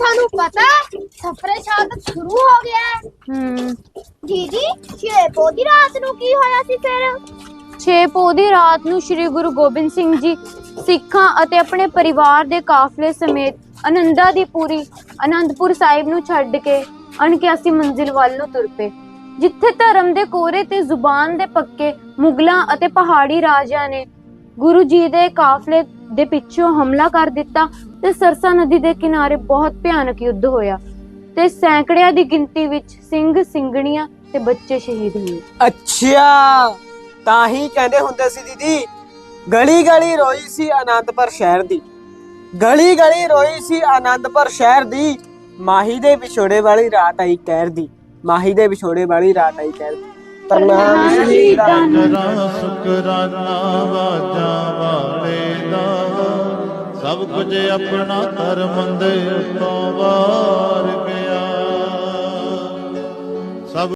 ਤੁਹਾਨੂੰ ਪਤਾ ਸਫਰੇ ਸ਼ਹਾਦਤ ਸ਼ੁਰੂ ਹੋ ਗਿਆ ਹੈ। ਹੂੰ। ਜੀ ਜੀ ਸ਼ੇਪੋ ਦੀ ਰਾਤ ਨੂੰ ਕੀ ਹੋਇਆ ਸੀ ਫਿਰ? 6 ਪੋਹ ਦੀ ਰਾਤ ਨੂੰ ਸ੍ਰੀ ਗੁਰੂ ਗੋਬਿੰਦ ਸਿੰਘ ਜੀ ਸਿੱਖਾਂ ਅਤੇ ਆਪਣੇ ਪਰਿਵਾਰ ਦੇ ਕਾਫਲੇ ਸਮੇਤ ਆਨੰਦਾ ਦੀ ਪੂਰੀ ਆਨੰਦਪੁਰ ਸਾਹਿਬ ਨੂੰ ਛੱਡ ਕੇ ਅਣਕਿਆਸੀ ਮੰਜ਼ਿਲ ਵੱਲ ਨੂੰ ਤੁਰ ਪਏ। ਜਿੱਥੇ ਧਰਮ ਦੇ ਕੋਰੇ ਤੇ ਜ਼ੁਬਾਨ ਦੇ ਪੱਕੇ ਮੁਗਲਾਂ ਅਤੇ ਪਹਾੜੀ ਰਾਜਿਆਂ ਨੇ ਗੁਰੂ ਜੀ ਦੇ ਕਾਫਲੇ ਦੇ ਪਿੱਛੋਂ ਹਮਲਾ ਕਰ ਦਿੱਤਾ ਤੇ ਸਰਸਾ ਨਦੀ ਦੇ ਕਿਨਾਰੇ ਬਹੁਤ ਭਿਆਨਕ ਯੁੱਧ ਹੋਇਆ ਤੇ ਸੈਂਕੜਿਆਂ ਦੀ ਗਿਣਤੀ ਵਿੱਚ ਸਿੰਘ ਸਿੰਘਣੀਆਂ ਤੇ ਬੱਚੇ ਸ਼ਹੀਦ ਹੋਏ। ਅੱਛਾ ਤਾਂ ਹੀ ਕਹਿੰਦੇ ਹੁੰਦੇ ਸੀ ਦੀਦੀ ਗਲੀ ਗਲੀ ਰੋਈ ਸੀ ਆਨੰਦਪੁਰ ਸ਼ਹਿਰ ਦੀ। ਗਲੀ ਗਲੀ ਰੋਈ ਸੀ ਆਨੰਦਪੁਰ ਸ਼ਹਿਰ ਦੀ ਮਾਹੀ ਦੇ ਵਿਛੋੜੇ ਵਾਲੀ ਰਾਤ ਆਈ ਕਹਿਰ ਦੀ ਮਾਹੀ ਦੇ ਵਿਛੋੜੇ ਵਾਲੀ ਰਾਤ ਆਈ ਕਹਿਰ ਦੀ। ਤਰਨਾਮ ਸ਼ਹੀਦਾਂ ਸ਼ੁਕਰਾਨਾ ਵਾਜਾਂ। ਦਾ ਸਭ ਕੁਝ ਆਪਣਾ ਧਰਮ ਦੇ ਤੋਂ ਵਾਰ